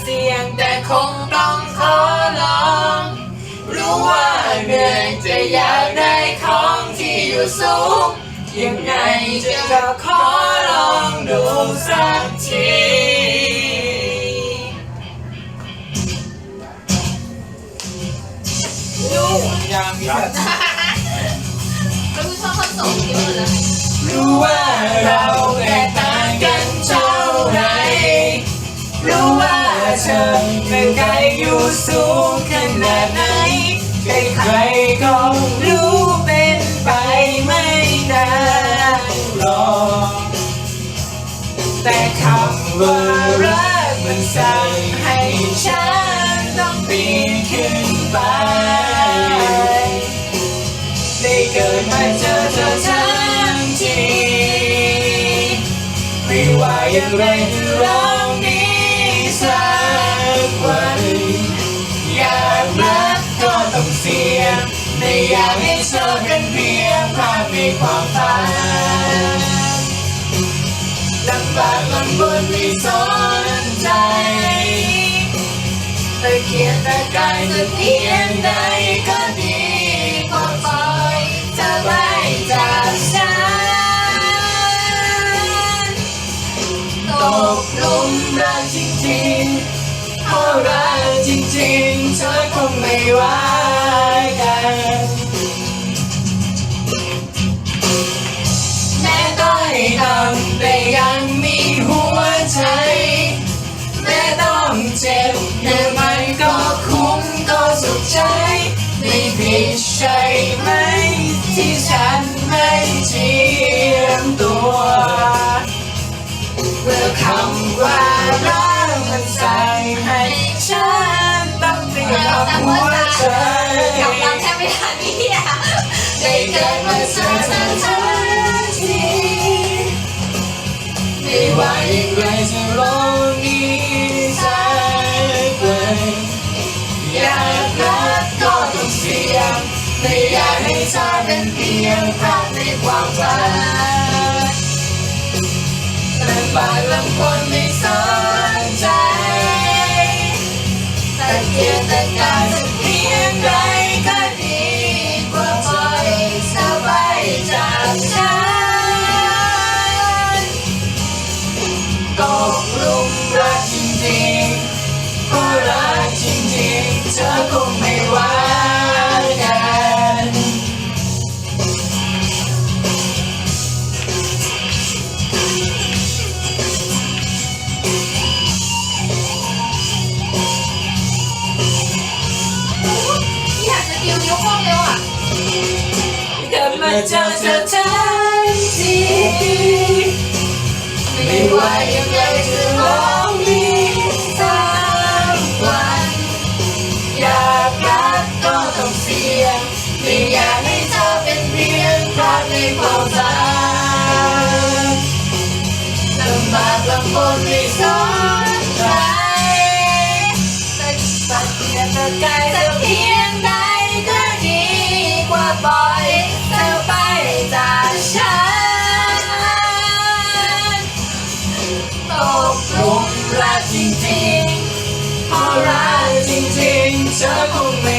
เสี่ยงแต่คงต้องขอลอง รู้ว่าเหนื่อยจะอยากได้ของที่อยู่สูง ยังไงจะขอลองดูสักทีรู้ยังมีสักแล้วกูชอบคอนโซลที่มันนะรู้ว่าเรา เธอเป็นไกลอยู่สูงขนาดไหน ใครๆก็รู้เป็นไปไม่ได้หรอกแต่คำว่ารักมันสั่งให้ฉันต้องปีนขึ้นไป ได้เกิดมาเจอเธอทั้งทีไม่ว่าอย่างไรจะร้อง เธอเป็นเพียงภาพในความฝันลำบากลำบนไม่สนใจตะเกียกตะกายจะเพียงใดก็ดีกว่าปล่อยเธอไปจากฉันตกหลุมรักจริงๆเพราะรักจริงๆเธอคงไม่ว่ากัน เปลี่ยนเอาหัวใจกำลังแทบไม่ทันนี่อะได้เกิดมาเจอเธอทั้งทีไม่ว่าอย่างไรจะลองนี้สักวันอยากรักก็ต้องเสี่ยงไม่อยากให้เธอเป็นเพียงภาพในความฝันลำบากลำคนไม่สนใจ เเกิดมาเจอเธอทั้งทีไม่ว่ายังไงจะร้องมีสักวันอยากรักก็ต้องเสี่ยงไม่อยากให้เธอเป็นเพียงภาพในความฝันลำบากลำบนไม่สนใจแต่ปัดเพียงแต่กายจะเพียงใด รั